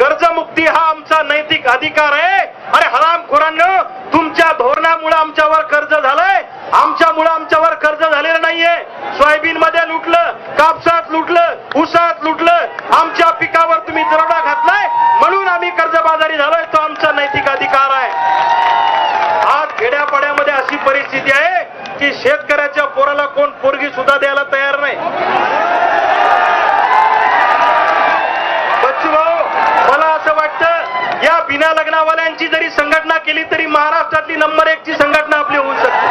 कर्जमुक्ती हा आमचा नैतिक अधिकार आहे. अरे हरामखोरांनो तुमच्या धोरणामुळे आमच्यावर कर्ज झालंय. आमच्यामुळे आमच्यावर कर्ज झालेलं नाहीये. सोयाबीन मध्ये लुटलं कापसात लुटलं उसात लुटलं. आमच्या पिकावर तुम्ही दरोडा घातलाय म्हणून आम्ही कर्जबाजारी झालोय तो आमचा नैतिक अधिकार आहे आज खेड्यापाड्यामध्ये अशी परिस्थिती आहे की शेतकऱ्याच्या पोराला कोण पोरगी सुद्धा द्यायला तयार नाही बच्चू भाऊ मला असं वाटतं या बिना लग्नावाल्यांची जरी संघटना केली तरी महाराष्ट्रातली नंबर एक ची संघटना आपली होऊ शकते.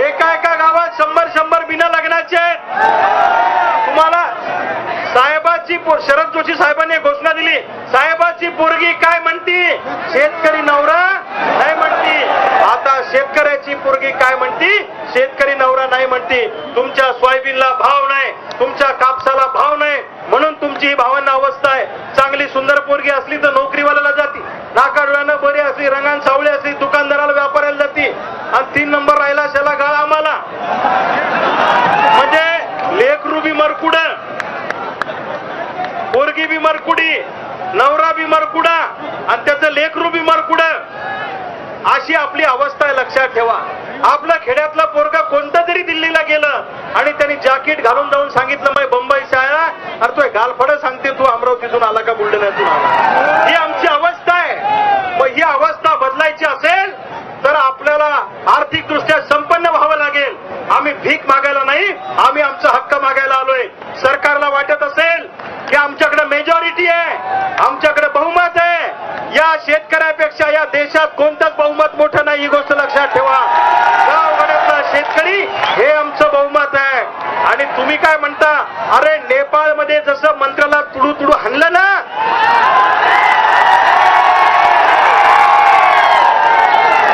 एका एका गावात शंभर शंभर बिना लग्नाचे तुम्हाला साहेबाची शरद जोशी साहेबांनी घोषणा दिली. साहेबाची पोरगी काय म्हणती? शेतकरी नवरा नाही म्हणती. आता शेतकऱ्याची पोरगी काय म्हणती? शेतकरी नवरा नाही म्हणती. तुमच्या सोयाबीनला भाव नाही. तुमच्या कापसाला भाव नाही. म्हणून तुमची ही भावांना अवस्था आहे. चांगली सुंदर पोरगी असली तर नोकरीवाला जाती बरी असली रंगान सावळी असली दुकानदाराला व्यापाऱ्याला जाती. आणि तीन नंबर राहिला त्याला गाळ आम्हाला. म्हणजे लेख रुबी मरकुड पोरगी बी मरकुडी नवरा बी मरकुडा आणि त्याचं लेखरू बी मरकुड. अशी आपली अवस्था आहे लक्षात ठेवा. आपला खेड्यातला पोरगा कोणतं तरी दिल्लीला गेलं आणि त्यांनी जॅकेट घालून जाऊन सांगितलं मग बंबई शाळा अरे तू गालफड सांगते तू अमरावतीतून आला का बुलढाण्यातून आला? ही आमची अवस्था आहे मग ही अवस्था बदलायची असेल तर आपल्याला आर्थिक दृष्ट्या संपन्न व्हावं लागेल आम्ही भीक मागायला नाही आम्ही आमचा हक्क मागायला आलोय सरकारला वाटत असेल की आमच्याकडे मेजॉरिटी आहे आमच्याकडे बहुमत आहे या शेतकऱ्यापेक्षा या देशात कोणतंच बहुमत मोठं नाही ही गोष्ट लक्षात ठेवा. गावगाड्यातला शेतकरी हे आमचं बहुमत आहे. आणि तुम्ही काय म्हणता? अरे नेपाळमध्ये जसं मंत्र्याला तुडू तुडू हाणलं ना?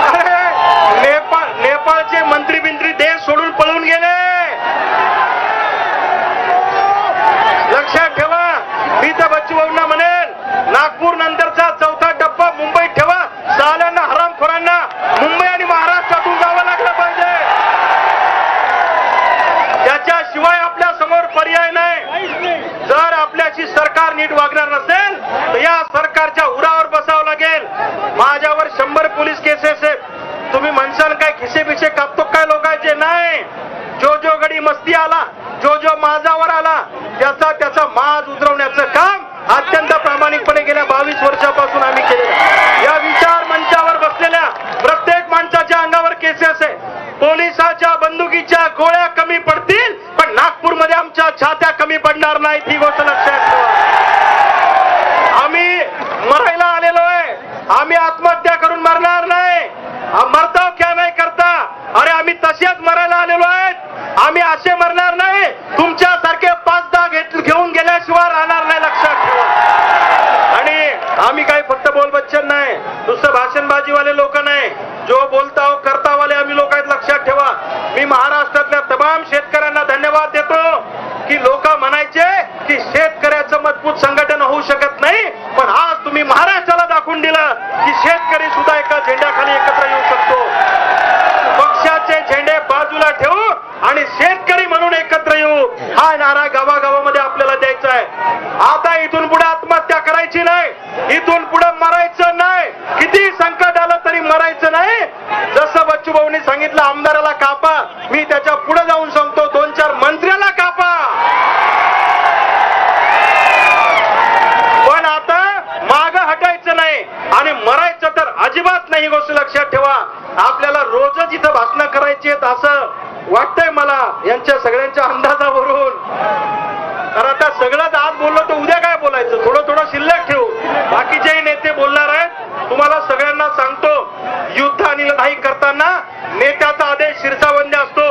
अरे नेपाळ नेपाळचे मंत्री बिंत्री देश सोडून पळून गेले लक्षात ठेवा मी तर बच्चू भाऊंना म्हणेल नागपूर नंतरचा चौथा टप्पा मुंबईत ठेवा साल्यांना हरामखोरांना मुंबई आणि महाराष्ट्रातून जावं लागलं पाहिजे त्याच्याशिवाय आपल्यासमोर पर्याय नाही जर आपल्याशी सरकार नीट वागणार नसेल तर या सरकारच्या उरावर बसावं लागेल. माझ्यावर शंभर पोलीस केसेस आहेत. तुम्ही म्हणसाल काय खिसे बिसे कापतो काय लोकांचे? नाही. जो जो गडी मस्ती आला जो जो माझावर आला त्याचा त्याचा माज उतरवण्याचं काम अत्यंत प्रामाणिकपणे गेल्या बावीस वर्षापासून आम्ही केले या विचार मंचावर बसलेल्या प्रत्येक माणसाच्या अंगावर केसेस आहे पोलिसाच्या बंदुकीच्या गोळ्या कमी पडतील पण नागपूरमध्ये आमच्या छात्या कमी पडणार नाहीत ही गोष्ट लक्षात ठेवा आम्ही मरायला आलेलो आहे आम्ही आत्महत्या करून मरणार नाही आ- मरताव क्या नाही करता अरे आम्ही तसेच मरायला आलेलो आहेत आम्ही असे मरणार नाही तुमच्यासारखे पाच दहा घेत घेऊन गेल्याशिवाय राहणार नाही लक्षात ठेवा आणि आम्ही काही फक्त बोल बच्चन नाही नुसतं भाषणबाजीवाले लोक नाही. जो बोलता हो करतावाले आम्ही लोक आहेत लक्षात ठेवा. मी महाराष्ट्रातल्या तमाम शेतकऱ्यांना धन्यवाद देतो की लोक म्हणायचे की शेतकऱ्याचं मजबूत संघटन होऊ शकत नाही पण आज तुम्ही महाराष्ट्राला दाखवून दिलं की शेत सुद्धा एका झेंड्याखाली एकत्र येऊ शकतो पक्षाचे झेंडे बाजूला ठेवू आणि शेतकरी म्हणून एकत्र येऊ हा नारा गावागावामध्ये आपल्याला द्यायचा आहे आता इथून पुढे आत्महत्या करायची नाही इथून पुढे मरायचं नाही. किती संकट आलं तरी मरायचं नाही. जसं बच्चू भाऊनी सांगितलं आमदाराला कापा. मी त्याच्या पुढे जाऊन सांगतो दोन चार मंत्र्याला कापा. पण आता माग हटायचं नाही आणि मरायचं तर अजिबात नाही गोष्ट लक्षात ठेवा. आपल्याला रोजच इथं भाषणं करायची आहेत असं वाटतंय मला यांच्या सगळ्यांच्या अंदाजावर तर आता सगळंच आज बोललो तर उद्या काय बोलायचं थोडं थोडं शिल्लक ठेवू बाकीचेही नेते बोलणार आहेत तुम्हाला सगळ्यांना सांगतो युद्ध आणि लढाई करताना नेत्याचा आदेश शिरसावंद्य असतो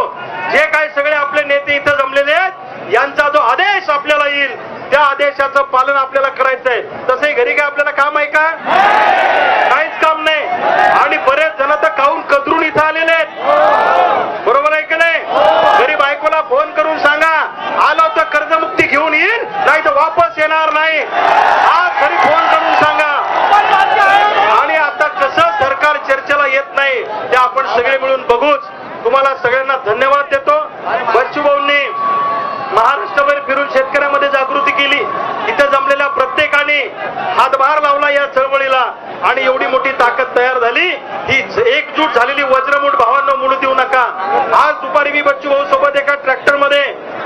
जे काही सगळे आपले नेते इथं जमलेले आहेत यांचा जो आदेश आपल्याला येईल त्या आदेशाचं पालन आपल्याला करायचं तसंही घरी काय आपल्याला काम आहे का काहीच काम नाही आणि बरेच जण तर खाऊन कदरून इथं आलेले आहेत बरोबर आहे का नाही घरी बायकोला फोन करून सांगा आलो तर कर्जमुक्ती घेऊन येईल नाही तर वापस येणार नाही आज घरी फोन करून सांगा आणि आता कसं सरकार चर्चेला येत नाही ते आपण सगळे मिळून बघूच तुम्हाला सगळ्यांना धन्यवाद देतो बच्चू भाऊंनी महाराष्ट्रभर फिरून शेतकऱ्यामध्ये जागृती केली इथं जमलेल्या प्रत्येक ताकद तयार झाली ही एकजूट झालेली वज्रमूठ भावांना मुलू देऊ नका. आज दुपारी मी बच्चू भाऊ सोबत एका ट्रॅक्टरमध्ये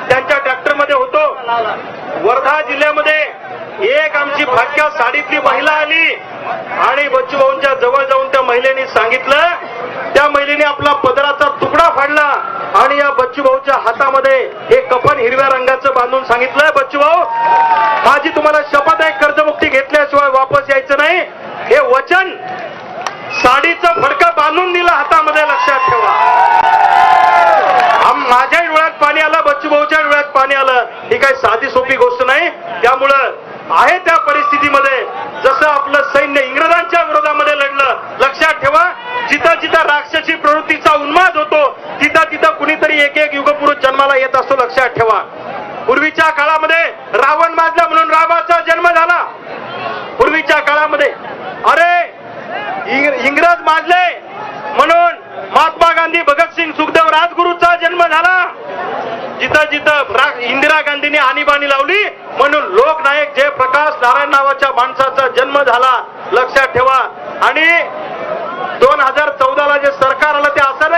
त्यांच्या ट्रॅक्टरमध्ये होतो. वर्धा जिल्ह्यामध्ये एक आमची भाग्या साडीतली महिला आली. आणि बच्चू भाऊंच्या जवळ जाऊन त्या महिलेने सांगितलं त्या महिलेने आपला पदराचा तुकडा फाडला आणि या बच्चू भाऊच्या हातामध्ये हे कफन हिरव्या रंगाचं बांधून सांगितलं. बच्चू भाऊ माझी तुम्हाला शब्द आहे कर्जमुक्ती घेतल्याशिवाय वापस यायचं नाही हे वचन साडीचा फडका बांधून दिला हातामध्ये लक्षात ठेवा. माझ्या डोळ्यात पाणी आलं बच्चू भाऊच्या डोळ्यात पाणी आलं. ही काही साधी सोपी गोष्ट नाही. त्यामुळं आहे त्या परिस्थितीमध्ये जसं आपलं सैन्य इंग्रजांच्या विरोधामध्ये लढलं लक्षात ठेवा जिथं जिथं राक्षसी प्रवृत्तीचा उन्माद होतो तिथं तिथं कुणीतरी एक एक युगपुरुष जन्माला येत असतो लक्षात ठेवा. पूर्वीच्या काळामध्ये रावण माजला म्हणून रामाचा जन्म झाला. पूर्वीच्या काळामध्ये अरे इंग्रज माजले म्हणून महात्मा गांधी भगतसिंग सुखदेव राजगुरूचा जन्म झाला. जिथं जिथं इंदिरा गांधीने आणीबाणी लावली म्हणून लोकनायक जयप्रकाश नारायण नावाच्या माणसाचा जन्म झाला. लक्षात ठेवा. आणि दोन हजार चौदा